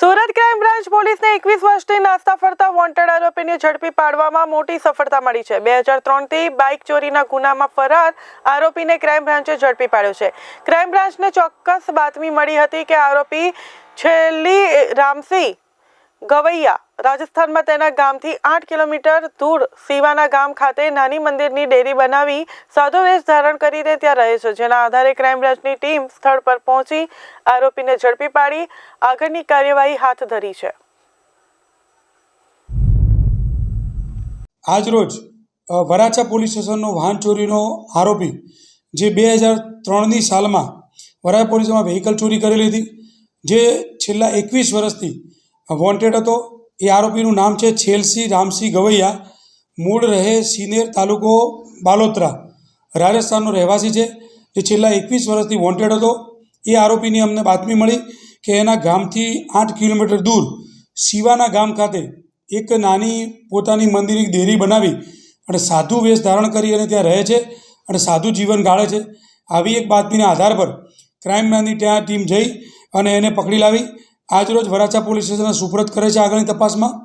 Surat crime branch પોલીસને એકવીસ વર્ષથી નાસ્તા ફરતા વોન્ટેડ આરોપીને ઝડપી પાડવામાં મોટી સફળતા મળી છે. બે હજાર ત્રણથી બાઇક ચોરીના ગુનામાં ફરાર આરોપીને ક્રાઇમ બ્રાન્ચે ઝડપી પાડ્યો છે. ક્રાઇમ બ્રાન્ચને ચોક્કસ બાતમી મળી હતી કે આરોપી છેલ્લી રામસી ગવૈયા, રાજસ્થાનમાં તેના ગામથી આઠ કિલોમીટર દૂર સીવાના ગામ ખાતે નાની મંદિરની ડેરી બનાવી સાધુ વેશ ધારણ કરીને ત્યાં રહે છે, જેના આધારે ક્રાઇમ બ્રાન્ચની ટીમ સ્થળ પર પહોંચી આરોપીને ઝડપી પાડી, આગળની કાર્યવાહી હાથ ધરી છે. આજરોજ વરાછા પોલીસ સ્ટેશનનો વાહન ચોરીનો આરોપી, જે બે હજાર ત્રણની સાલમાં વરાછા પોલીસમાં વ્હીકલ ચોરી કરેલી હતી, જે છેલ્લા એકવીસ વર્ષથી વોન્ટેડ હતો. એ આરોપીનું નામ છે છેલસી રામસિંહ ગવૈયા. મૂળ રહે સિનેર તાલુકો બાલોત્રા. રાજસ્થાનનો રહેવાસી છે. જે છેલ્લા એકવીસ વર્ષથી વોન્ટેડ હતો. એ આરોપીની અમને બાતમી મળી કે એના ગામથી આઠ કિલોમીટર દૂર શિવાના ગામ ખાતે એક નાની પોતાની મંદિરની ડેરી બનાવી અને સાધુ વેશ ધારણ કરી અને ત્યાં રહે છે અને સાધુ જીવન ગાળે છે. આવી એક બાતમીના આધાર પર ક્રાઇમ બ્રાન્ચની ત્યાં ટીમ જઈ અને એને પકડી લાવી આજરોજ વરાછા પોલીસ સ્ટેશનને સુપરત કરે છે આગળની તપાસમાં.